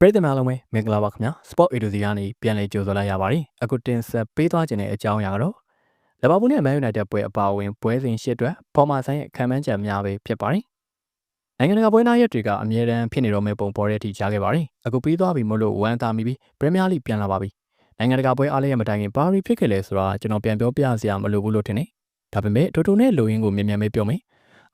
ပရိသတ်များလုံးပဲမင်္ဂလာပါခင်ဗျာ Sport A to Z ကနေပြန်လည်ကြိုဆိုလိုက်ရပါတယ်အခုတင်ဆက်ပေးသွားခြင်းတဲ့အကြောင်းအရာကတော့လီဗာပူးနဲ့မန်ယူနိုက်တက်ပွဲအပါအဝင်ပွဲစဉ်ရှစ်အတွက်ပေါ်မာဆိုင်ရဲ့ခံမှန်းချက်များပဲဖြစ်ပါတယ်နိုင်ငံတကာပွဲနာရက်တွေကအမြဲတမ်းဖြစ်နေတော့မယ့်ပုံပေါ်တဲ့အထိကြားခဲ့ပါတယ်အခုပြီးသွားပြီမို့လို့ဝမ်းသာမိပြီးပရီးမီးယားလိပြန်လာပါပြီနိုင်ငံတကာပွဲအားလည်းရမတိုင်ခင်ဘာရီဖြစ်ခဲ့လဲဆိုတာကျွန်တော်ပြန်ပြောပြစရာမလိုဘူးလို့ထင်တယ်ဒါပေမဲ့တိုတိုနဲ့လိုရင်းကိုမြန်မြန်ပဲပြောမယ်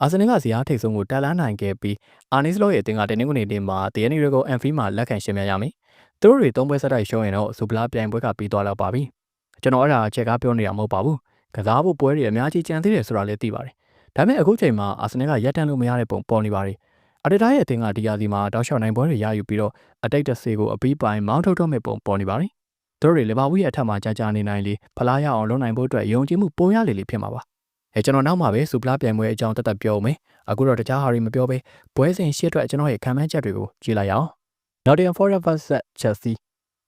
အာဆင်နယ်ကဇီယာထိတ်ဆုံးကိုတက်လန်းနိုင်ခဲ့ပြီးအာနီစ်လော့ရဲ့အသင်းကတနင်္ဂနွေနေ့မှာတရနီရီကိုအန်ဖီမှာလက်ခံရှင်းပြရမယ်။သူတို့တွေသုံးပွဲဆက်တိုက်ရှုံးရင်တော့စူပလာပြိုင်ပွဲကပြီးသွားတော့ပါပြီ။ကျွန်တော်အဲ့ဒါချက်ကားပြောနေတာမဟုတ်ပါဘူး။ကစားဖို့ပွဲတွေအများကြီးကြံသေးတယ်ဆိုတာလည်းသိပါတယ်။ဒါပေမဲ့အခုချိန်မှာအာဆင်နယ်ကရက်တန်းလို့မရတဲ့ပုံပေါ်နေပါတယ်။အတတားရဲ့အသင်းကဒီယာစီမှာတောက်လျှောက်နိုင်ပွဲတွေရယူပြီးတော့အတိတ်တဆေကိုအပီးပိုင်မောင်းထုတ်တော့မဲ့ပုံပေါ်နေပါတယ်။သူတို့တွေလီဗာပူးရဲ့အထက်မှာကြာကြာနေနိုင်လေဖလားရအောင်လုပ်နိုင်ဖို့အတွက်ယုံကြည်မှုပိုရလေလေဖြစ်မှာပါ။ အဲကျွန်တော်နောက်မှာပဲစူပလာပြိုင်ပွဲအကြောင်းတက်တက်ပြောမယ်အခုတော့တခြားဟာတွေမပြောဘဲပွဲစဉ်ရှစ်အတွက်ကျွန်တော်ရဲ့ခံမှန်းချက်တွေကိုကြည့်လိုက်ရအောင် Nottingham Forest vs Chelsea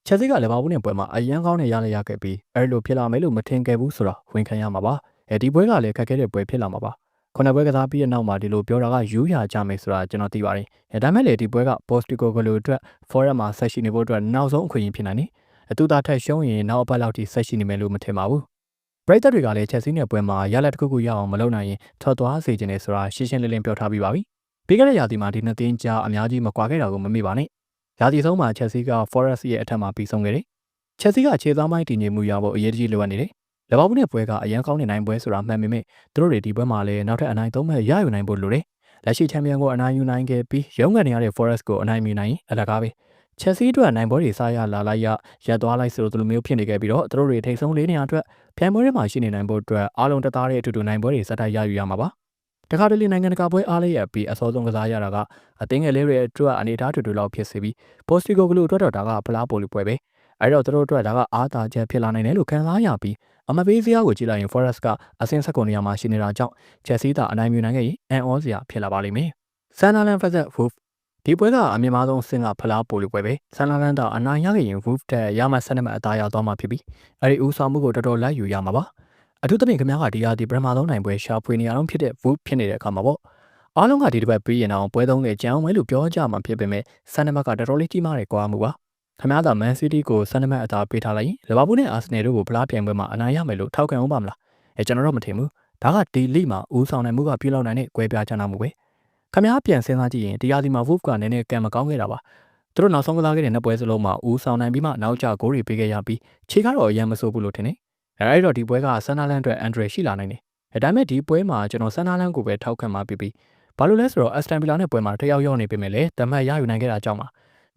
Chelsea ကလီဗာပူးနဲ့ပွဲမှာအရန်ကောင်းနဲ့ရလရခဲ့ပြီးအဲ့လိုဖြစ်လာမယ်လို့မထင်ခဲ့ဘူးဆိုတော့ဝန်ခံရမှာပါအဲဒီပွဲကလည်းခက်ခဲတဲ့ပွဲဖြစ်လာမှာပါခုနပွဲကစားပြီးတဲ့နောက်မှာဒီလိုပြောတာကယူရကြမယ်ဆိုတာကျွန်တော်သိပါတယ်အဲဒါမဲ့လေဒီပွဲက Postico ကလိုအတွက် Forest မှာဆက်ရှိနေဖို့အတွက်နောက်ဆုံးအခွင့်အရေးဖြစ်နိုင်တယ်အတူတာထက်ရှုံးရင်နောက်အပတ်လောက်ထိဆက်ရှိနေမယ်လို့မထင်ပါဘူး ပရိသတ်တွေကလည်းချက်စီးနဲ့ပွဲမှာရလက်တစ်ခုခုရအောင်မလုပ်နိုင်ရင်ထွက်သွားစေချင်တယ်ဆိုတာရှင်းရှင်းလင်းလင်းပြောထားပြီးပါပြီ။ပြီးခဲ့တဲ့ရာသီမှာဒီနှစ်သင်းကြားအများကြီးမကွာခဲ့တာကိုမမေ့ပါနဲ့။ရာသီဆုံးမှာချက်စီက Forest ရဲ့အထက်မှာပြီးဆုံးခဲ့တယ်။ချက်စီကခြေသားမိုင်းတည်ငြိမ်မှုရဖို့အရေးကြီးလိုအပ်နေတယ်။လီဗာပူးနဲ့ပွဲကအရန်ကောင်းနေနိုင်ပွဲဆိုတာမှန်ပေမဲ့သူတို့တွေဒီပွဲမှာလည်းနောက်ထပ်အနိုင်သုံးမဲ့ရယူနိုင်ဖို့လိုတယ်။လက်ရှိချန်ပီယံကိုအနိုင်ယူနိုင်ခဲ့ပြီးရုံးကန်နေရတဲ့ Forest ကိုအနိုင်ယူနိုင်ရင်အလကားပဲ။ ချက်စီအတွက်နိုင်ပွဲတွေစားရလာလိုက်ရရက်သွားလိုက်ဆိုလိုမျိုးဖြစ်နေခဲ့ပြီးတော့သူတို့တွေထိတ်ဆုံးလေးနေရာအတွက်ပြိုင်ပွဲတွေမှာရှိနေနိုင်ဖို့အတွက်အားလုံးတသားတဲ့အတူတူနိုင်ပွဲတွေစက်တိုက်ရယူရမှာပါတခါတလေနိုင်ငံတကာပွဲအားလေးရပြီးအစောဆုံးကစားရတာကအသင်းငယ်လေးတွေအတွက်အနေထားတူတူလောက်ဖြစ်စေပြီးပိုစတီကိုကလူအတွက်တော့ဒါကဖလားပိုလီပွဲပဲအဲ့တော့သူတို့အတွက်ဒါကအားသာချက်ဖြစ်လာနိုင်တယ်လို့ခံစားရပြီးအမပေးစရာကိုကြည့်လိုက်ရင် Forest ကအဆင့်ဆက်ကုန်နေရာမှာရှိနေတာကြောင့် Chelsea သာအနိုင်မြူနိုင်ခဲ့ရင်အန်အောစရာဖြစ်လာပါလိမ့်မယ်။ Sunderland vs Wolves ဒီပွဲကအမြင့်မားဆုံးအဆင့်ကဖလားပိုလီပွဲပဲဆန်လာလန်တာအနိုင်ရခဲ့ရင် Wolf တဲ့ရမဆက်နမအသားရသွားမှာဖြစ်ပြီးအဲဒီဦးဆောင်မှုကိုတော်တော်လိုက်ယူရမှာပါအထူးသဖြင့်ခင်ဗျားကဒီဟာဒီပထမဆုံးနိုင်ပွဲရှာဖွေနေရအောင်ဖြစ်တဲ့ Wolf ဖြစ်နေတဲ့အခါမှာပေါ့အားလုံးကဒီတစ်ပတ်ပြီးရင်အောင်ပွဲသုံးနဲ့ကြမ်းမယ်လို့ပြောကြမှာဖြစ်ပေမဲ့ဆန်နမကတော်တော်လေးကြီးမားတဲ့ကွာမှုပါခင်ဗျားသာ Man City ကိုဆန်နမအသားပေးထားလိုက်ရင်လီဗာပူးနဲ့အာဆင်နယ်တို့ကိုဖလားပြိုင်ပွဲမှာအနိုင်ရမယ်လို့ထောက်ခံအောင်ပါမလားအဲကျွန်တော်တော့မထင်ဘူးဒါကဒီလိမှာဦးဆောင်နိုင်မှုကပြုလုပ်နိုင်တဲ့ကွဲပြားချနာမှုပဲ ခမားပြန်စဉ်းစားကြည့်ရင်တရားစီမှာ Wolf ကနည်းနည်းကံမကောင်းခဲ့တာပါသူတို့နောက်ဆုံးကစားခဲ့တဲ့နှစ်ပွဲစလုံးမှာဦးဆောင်နိုင်ပြီးမှနောက်ကျဂိုးတွေပေးခဲ့ရပြီးခြေကတော့အရင်မဆိုးဘူးလို့ထင်တယ်အဲအဲ့တော့ဒီပွဲကဆန်နာလန်အတွက်အန်ဒရယ်ရှိလာနိုင်တယ်အဲဒါမဲ့ဒီပွဲမှာကျွန်တော်ဆန်နာလန်ကိုပဲထောက်ခံမှာပြီးပြီးဘာလို့လဲဆိုတော့အက်စတန်ဗီလာနဲ့ပွဲမှာတယောက်ရောက်နေပေမဲ့လည်းတမတ်ရယူနိုင်ခဲ့တာကြောင့်ပါ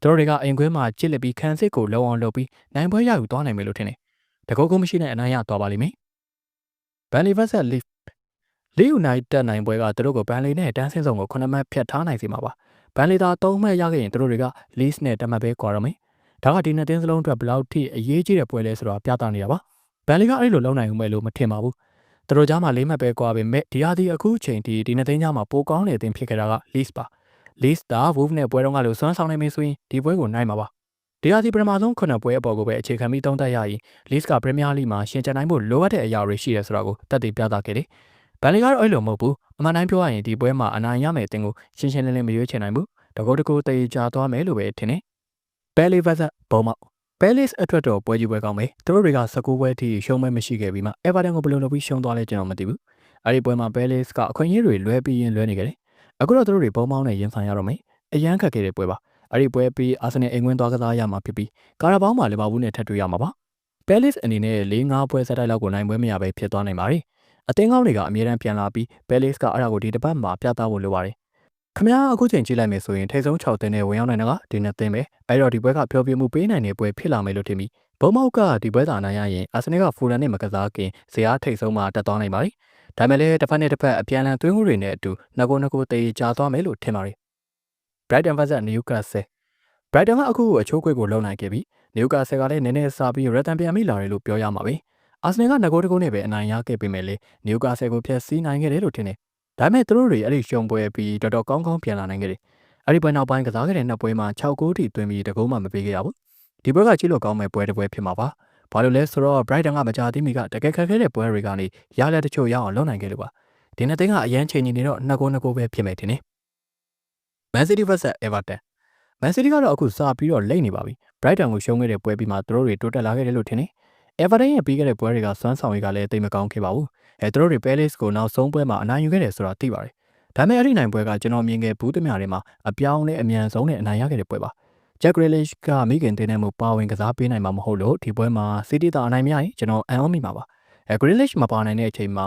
သူတို့တွေကအိမ်ခွဲမှာကြစ်လက်ပြီးခံစစ်ကိုလုံအောင်လုပ်ပြီးနိုင်ပွဲရယူသွားနိုင်မယ်လို့ထင်တယ်တကောကုန်းမရှိတဲ့အနိုင်ရသွားပါလိမ့်မယ်ဘန်လီဗတ်ဆက် လီလီယူနိုက်တက်နိုင်ပွဲကသူတို့ကိုဘန်လီနဲ့တန်းစင်းစုံကို9မှတ်ဖြတ်ထားနိုင်စေမှာပါဘန်လီသာ3မှတ်ရခဲ့ရင်သူတို့တွေက lease နဲ့တမှတ်ပဲကွာတော့မယ်ဒါကဒီနှစ်သင်းစလုံးအတွက်ဘယ်လောက်ထိအရေးကြီးတဲ့ပွဲလဲဆိုတော့ပြသနေတာပါဘန်လီကအဲ့လိုလုံနိုင်ဦးမယ်လို့မထင်ပါဘူးသူတို့ကြားမှာလေးမှတ်ပဲကွာပေမဲ့ဒီဟာဒီအခုချိန်ထိဒီနှစ်သင်းကြားမှာပိုကောင်းတဲ့အသင်းဖြစ်ခဲ့တာက lease ပါ lease တာ wolf နဲ့ပွဲတုန်းကလို့စွမ်းဆောင်နိုင်မယ်ဆိုရင်ဒီပွဲကိုနိုင်မှာပါဒီဟာဒီပထမဆုံးခုနှစ်ပွဲအပေါ်ကိုပဲအခြေခံပြီးသုံးသပ်ရရင် lease က Premier League မှာရှင်ချန်နိုင်ဖို့လိုအပ်တဲ့အရာတွေရှိတယ်ဆိုတာကိုတက်တည်ပြသခဲ့တယ်။ ဘန်လီကတော့အဲ့လိုမဟုတ်ဘူး။အမှန်တိုင်းပြောရရင်ဒီပွဲမှာအနိုင်ရမယ်အသင်းကိုရှင်းရှင်းလင်းလင်းမရွေးချယ်နိုင်ဘူး။တကောတကောတေချာသွားမယ်လို့ပဲထင်တယ်။ဘယ်လီဗတ်ဘုံမောက်ဘယ်လစ်အတွက်တော့ပွဲကြီးပွဲကောင်းပဲ။သူတို့တွေက19ပွဲထိရှုံးမဲမရှိခဲ့ပြီးမှအေဗာတန်ကိုဘယ်လိုလုပ်ပြီးရှုံးသွားလဲကျွန်တော်မသိဘူး။အဲ့ဒီပွဲမှာဘယ်လစ်ကအခွင့်အရေးတွေလွဲပြီးရင်လွဲနေကြတယ်။အခုတော့သူတို့တွေဘုံမောင်းနဲ့ရင်ဆိုင်ရတော့မယ်။အရန်ခက်ခဲ့တဲ့ပွဲပါ။အဲ့ဒီပွဲပြီးအာဆင်နယ်အိမ်ဝင်သွားကစားရမှာဖြစ်ပြီးကာရာဘောင်းမှာလီဗာပူးနဲ့ထပ်တွေ့ရမှာပါ။ဘယ်လစ်အနေနဲ့၄၅ပွဲဆက်တိုက်လောက်ကိုနိုင်ပွဲမရပဲဖြစ်သွားနိုင်ပါတယ်။ အသင်းကောင်းတွေကအမြဲတမ်းပြန်လာပြီးဘဲလစ်ကအဲ့ဒါကိုဒီတစ်ပတ်မှာပြသဖို့လိုပါတယ်ခမရအခုချိန်ကြည့်လိုက်မယ်ဆိုရင်ထိတ်ဆုံး6တင်းနဲ့ဝင်ရောက်နိုင်တာကဒီနှစ်တင်းပဲအဲ့တော့ဒီပွဲကဖျော်ဖြေမှုပေးနိုင်တဲ့ပွဲဖြစ်လာမယ်လို့ထင်ပြီးဘုံမောက်ကဒီပွဲသာနိုင်ရရင်အာဆင်နယ်ကဖူလန်နဲ့မကစားခင်ဇေယျထိတ်ဆုံးမှာတက်သွားနိုင်ပါတယ်ဒါမဲ့လည်းတစ်ဖက်နဲ့တစ်ဖက်အပြန်အလှန်သွင်းမှုတွေနဲ့အတူငကိုငကိုတေးကြသွားမယ်လို့ထင်ပါတယ် Brighton vs Newcastle Brighton ကအခုအချိုးခွေကိုလုံနိုင်ခဲ့ပြီး Newcastle ကလည်းနည်းနည်းစားပြီး Return ပြန်မိလာတယ်လို့ပြောရမှာပဲ။ အာဆင်နယ်ကငကိုတကုန်းနဲ့ပဲအနိုင်ရခဲ့ပေမဲ့လေနျူကာဆယ်ကိုဖျက်ဆီးနိုင်ခဲ့တယ်လို့ထင်တယ်။ဒါပေမဲ့သူတို့တွေအဲ့ဒီရှုံပွဲပြီးတော်တော်ကောင်းကောင်းပြန်လာနိုင်ခဲ့တယ်။အဲ့ဒီပွဲနောက်ပိုင်းကစားခဲ့တဲ့နှစ်ပွဲမှာ6ဂိုးထိသွင်းပြီးတကုန်းမှမပေးခဲ့ရဘူး။ဒီပွဲကကြည့်လို့ကောင်းမဲ့ပွဲတစ်ပွဲဖြစ်မှာပါ။ဘာလို့လဲဆိုတော့ Brighton ကမကြသေးမီကတကယ်ခက်ခဲတဲ့ပွဲတွေကနေရလက်တချို့ရအောင်လုပ်နိုင်ခဲ့လို့ပါ။ဒီနှစ်သိန်းကအရန်ချိန်နေတော့နှစ်ဂိုးနှစ်ဂိုးပဲဖြစ်မယ်ထင်တယ်။ Man City vs Everton မန်စီးတီးကတော့အခုစာပြီးတော့လိမ့်နေပါပြီ။ Brighton ကိုရှုံးခဲ့တဲ့ပွဲပြီးမှသူတို့တွေတိုးတက်လာခဲ့တယ်လို့ထင်တယ်။ Everton ရဲ့ပြီးခဲ့တဲ့ပွဲတွေကစွမ်းဆောင်ရည်ကလည်းတိတ်မကောင်းခဲ့ပါဘူး။အဲသူတို့တွေ Palace ကိုနောက်ဆုံးပွဲမှာအနိုင်ယူခဲ့တယ်ဆိုတာသိပါတယ်။ဒါပေမဲ့အဲ့ဒီနိုင်ပွဲကကျွန်တော်မြင်ခဲ့ဘူးသမျှတွေမှာအပြောင်းလဲအမြန်ဆုံးနဲ့အနိုင်ရခဲ့တဲ့ပွဲပါ။ Jack Grealish ကမိခင်တင်တဲ့မှုပါဝင်ကစားပေးနိုင်မှာမဟုတ်လို့ဒီပွဲမှာ City တာအနိုင်မရရင်ကျွန်တော်အံ့ဩမိမှာပါ။အဲ Grealish မပါနိုင်တဲ့အချိန်မှာ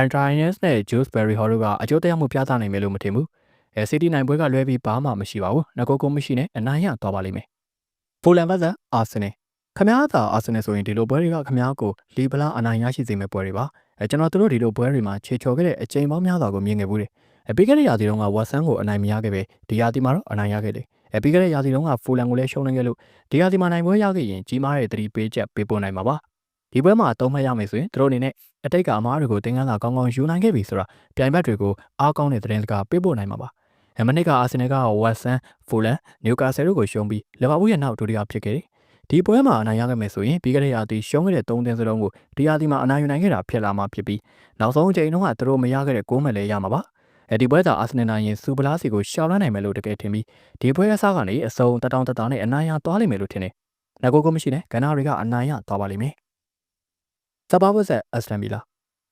Andreas နဲ့ Jules Berry Hall တို့ကအကျိုးတရားမှုပြသနိုင်မယ်လို့မထင်ဘူး။အဲ City နိုင်ပွဲကလွဲပြီးဘာမှမရှိပါဘူး။ငကိုကိုမရှိနဲ့အနိုင်ရသွားပါလိမ့်မယ်။ Fulham vs Arsenal ခမားသာ Arsenal ဆိုရင်ဒီလိုပွဲတွေကခမားကိုလီဘလာအနိုင်ရရှိစေမယ့်ပွဲတွေပါ။အဲကျွန်တော်တို့ဒီလိုပွဲတွေမှာခြေချော်ခဲ့တဲ့အချိန်ပေါင်းများစွာကိုမြင်ခဲ့ဘူးတယ်။အဲပြီးခဲ့တဲ့ရာသီတုန်းက Watson ကိုအနိုင်မရခဲ့ပဲဒီရာသီမှာတော့အနိုင်ရခဲ့တယ်။အဲပြီးခဲ့တဲ့ရာသီတုန်းက Fulham ကိုလည်းရှုံးနေခဲ့လို့ဒီရာသီမှာနိုင်ပွဲရခဲ့ရင်ကြီးမားတဲ့သတိပေးချက်ပေးပို့နိုင်မှာပါ။ဒီပွဲမှာအသုံးမှတ်ရမယ်ဆိုရင်တို့အနေနဲ့အတိတ်ကအမားတွေကိုသင်ခန်းစာကောင်းကောင်းယူနိုင်ခဲ့ပြီဆိုတာပြိုင်ဘက်တွေကိုအားကောင်းတဲ့သတင်းစကားပေးပို့နိုင်မှာပါ။အမနစ်ကအာဆင်နယ်ကဝက်ဆန်ဖူလန်နျူကာဆယ်တို့ကိုရှုံးပြီးလီဗာပူးရဲ့နောက်ဒုတိယဖြစ်ခဲ့တယ်။ ဒီပွဲမှာအနိုင်ရခဲ့မယ်ဆိုရင်ပြီးခဲ့တဲ့ရာသီရှုံးခဲ့တဲ့၃သင်းစလုံးကိုဒီရာသီမှာအနိုင်ယူနိုင်ခဲ့တာဖြစ်လာမှာဖြစ်ပြီးနောက်ဆုံးအချိန်တုန်းကသူတို့မရခဲ့တဲ့ဂိုးမဲ့လည်းရမှာပါ။အဲဒီပွဲသာအာဆင်နယ်နိုင်ရင်စူပလာစီကိုရှောင်လန်းနိုင်မယ်လို့တကယ်ထင်ပြီးဒီပွဲအစားကနေအစုံတတောင်တတာနဲ့အနိုင်ရသွားလိမ့်မယ်လို့ထင်တယ်။ငကိုကိုမရှိနဲ့ကနာရီကအနိုင်ရသွားပါလိမ့်မယ်။စပါဝတ်ဆက်အက်စတန်ဗီလာ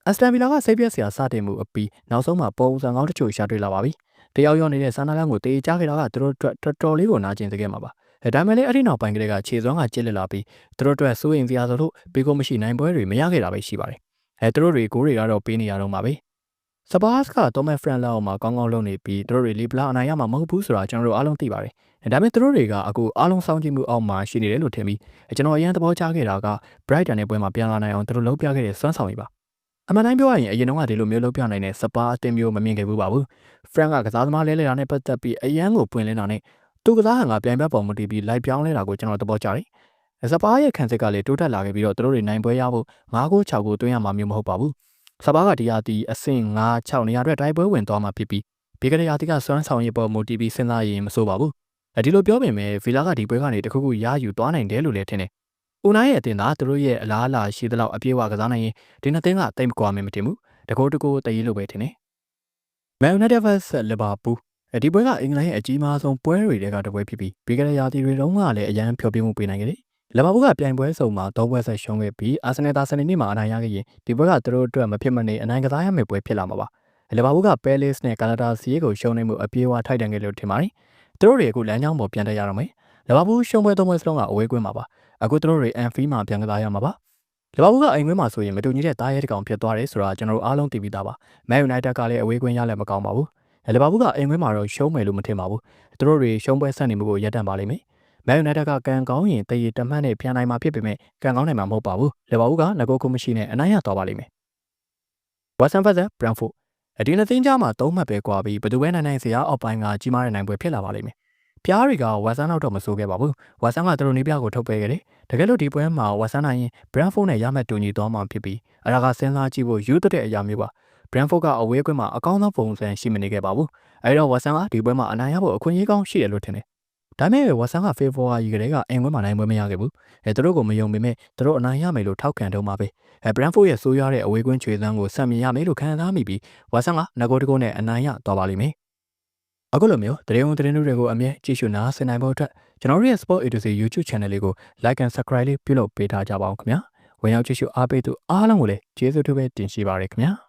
အက်စတန်ဗီလာကစိတ်ပြက်စရာစတင်မှုအပြီးနောက်ဆုံးမှာပုံစံကောင်းတချို့ရှာတွေ့လာပါပြီ။တယောက်ရောနေတဲ့ဆန္ဒလန်းကိုတေးကြခဲ့တာကသူတို့အတွက်တော်တော်လေးကိုနာကျင်စေခဲ့မှာပါ။အဲ ဒါမဲ့လည်းအဲ့ဒီနောက်ပိုင်းကလေးကခြေစွမ်းကကျစ်လက်လာပြီးသူတို့အတွက်စိုးရင်စရာဆိုလို့ဘေကိုမရှိနိုင်ပွဲတွေမရခဲ့တာပဲရှိပါတယ်။အဲသူတို့တွေကိုတွေကတော့ပေးနေရတော့မှာပဲ။စပါးစ်ကတော့မဲ့ဖရန်လာအောင်မှာကောင်းကောင်းလုပ်နေပြီးသူတို့တွေလီပလာအနိုင်ရမှာမဟုတ်ဘူးဆိုတာကျွန်တော်တို့အားလုံးသိပါတယ်။ဒါပေမဲ့သူတို့တွေကအခုအားလုံးစောင့်ကြည့်မှုအောက်မှာရှိနေတယ်လို့ထင်ပြီးကျွန်တော်အရင်သဘောကျခဲ့တာက Brighton ရဲ့ပွဲမှာပြန်လာနိုင်အောင်သူတို့လုပ်ပြခဲ့တဲ့စွမ်းဆောင်ရည်ပါအမှန်တိုင်းပြောရရင်အရင်တော့ကဒီလိုမျိုးလုပ်ပြနိုင်တဲ့စပါအတင်းမျိုးမမြင်ခဲ့ဘူးပါဘူး။ Frank ကကစားသမားလဲလဲတာနဲ့ပတ်သက်ပြီးအရန်ကိုပွင့်လင်းတာနဲ့ သူကစားဟန်ကပြိုင်ဘက်ပေါ်မူတည်ပြီးလိုက်ပြောင်းလဲတာကိုကျွန်တော်သဘောကျတယ်။စပါရဲ့ခံစစ်ကလည်းတိုးတက်လာခဲ့ပြီးတော့သူတို့တွေနိုင်ပွဲရဖို့၅ကို6ကိုတွင်းရမှာမျိုးမဟုတ်ပါဘူး။စပါကဒီယာတီအဆင့်9 6နေရာအတွက်တိုက်ပွဲဝင်သွားမှာဖြစ်ပြီးဘေကရယာတီကစွမ်းဆောင်ရည်ပေါ်မူတည်ပြီးစဉ်းစားရင်မဆိုးပါဘူး။အဲဒီလိုပြောပေမဲ့ဗီလာကဒီပွဲကနေတခုခုရယူသွားနိုင်တယ်လို့လည်းထင်တယ်။ဦးနိုင်ရဲ့အတင်သာသူတို့ရဲ့အလားအလာရှိသလောက်အပြည့်အဝကစားနိုင်ရင်ဒီနှစ်သင်းကတိတ်မကွာမယ်မတင်ဘူးတကောတကောတည်လို့ပဲထင်တယ်။ Man United vs Liverpool ဒီပွဲကအင်္ဂလန်ရဲ့အကြီးမားဆုံးပွဲတွေတဲကတစ်ပွဲဖြစ်ပြီးပြီးခဲ့တဲ့ရာသီတွေတုန်းကလည်းအရန်ဖျော်ပြမှုပေးနိုင်ခဲ့တယ်။လီဗာပူးကပြိုင်ပွဲစုံမှာတော့ပွဲဆက်ရှုံးခဲ့ပြီးအာဆင်နယ်တာစနေနေ့မှာအနိုင်ရခဲ့ရင်ဒီပွဲကသူတို့အတွက်မဖြစ်မနေအနိုင်ကစားရမယ့်ပွဲဖြစ်လာမှာပါ။လီဗာပူးကပဲလစ်နဲ့ကာနာဒါစီးကိုရှုံးနေမှုအပြေးအဝထိုက်တန်ခဲ့လို့ထင်ပါတယ်။သူတို့တွေအခုလမ်းကြောင်းပေါ်ပြန်တက်ရတော့မယ်။လီဗာပူးရှုံးပွဲသုံးပွဲစလုံးကအဝေးကွင်းမှာပါ။အခုသူတို့တွေအန်ဖီမှာပြန်ကစားရမှာပါလီဗာပူးကအိမ်ခွင်းမှာဆိုရင်မတူညီတဲ့တားရဲတကောင်ဖြစ်သွားတယ်ဆိုတာကျွန်တော်တို့အားလုံးသိပြီးသားပါ။မန်ယူနိုက်တက်ကလည်းအဝေးကွင်းရလည်းမကောင်းပါဘူး။ လီဗာပူးကအိမ်ခွင်းမှာတော့ရှုံးမယ်လို့မထင်ပါဘူး။သူတို့တွေရှုံးပွဲဆက်နေမှုကိုရပ်တန့်ပါလိမ့်မယ်။မန်ယူနိုက်ကကန်ကောင်းရင်တရေတမတ်နဲ့ပြန်နိုင်မှာဖြစ်ပေမဲ့ကန်ကောင်းနိုင်မှာမဟုတ်ပါဘူး။လီဗာပူးကငကိုကုမရှိနဲ့အနိုင်ရသွားပါလိမ့်မယ်။ဝါဆန်ဖတ်သက်ဘရန်ဖို့အဒီနှစ်သင်းကြားမှာသုံးမှတ်ပဲကွာပြီးဘယ်သူပဲနိုင်နိုင်စရာအောက်ပိုင်းကကြီးမားတဲ့နိုင်ပွဲဖြစ်လာပါလိမ့်မယ်။ဖျားတွေကဝါဆန်တော့တော့မဆိုးခဲ့ပါဘူး။ဝါဆန်ကသူတို့နေပြကိုထုတ်ပေးခဲ့တယ်။တကယ်လို့ဒီပွဲမှာဝါဆန်နိုင်ရင် Brentford နဲ့ရမှတ်တူညီသွားမှာဖြစ်ပြီးအရာကစဉ်းစားကြည့်ဖို့ယူသတဲ့အရာမျိုးပါ။ Brentford ကအဝေးကွင်းမှာအကောင်းဆုံးပုံစံရှိမနေခဲ့ပါဘူး။အဲဒီတော့ဝါဆန်ကဒီပွဲမှာအနိုင်ရဖို့အခွင့်အရေးကောင်းရှိတယ်လို့ထင်တယ်။ဒါပေမဲ့ဝါဆန်က favor ကြီးကလေးကအင်ကွင်းမှာနိုင်ပွဲမရခဲ့ဘူး။အဲသူတို့ကိုမယုံပေမဲ့သူတို့အနိုင်ရမယ်လို့ထောက်ခံတော့မှာပဲ။အဲ Brentford ရဲ့ဆိုးရွားတဲ့အဝေးကွင်းခြေစမ်းကိုဆက်မြင်ရမယ်လို့ခံစားမိပြီးဝါဆန်ကငကိုတကိုနဲ့အနိုင်ရသွားပါလိမ့်မယ်။အခုလိုမျိုးတရေုံတရင်တွေကိုအမြဲကြည့်ရှုနားဆင်နိုင်ဖို့အတွက်ကျွန်တော်တို့ရဲ့ Sport A2C YouTube Channel လေးကို Like and Subscribe လေးပြုလုပ်ပေးထားကြပါအောင်ခင်ဗျာဝင်ရောက်ကြည့်ရှုအားပေးသူအားလုံးကိုလည်းကျေးဇူးတူပဲတင်ရှိပါရခင်ဗျာ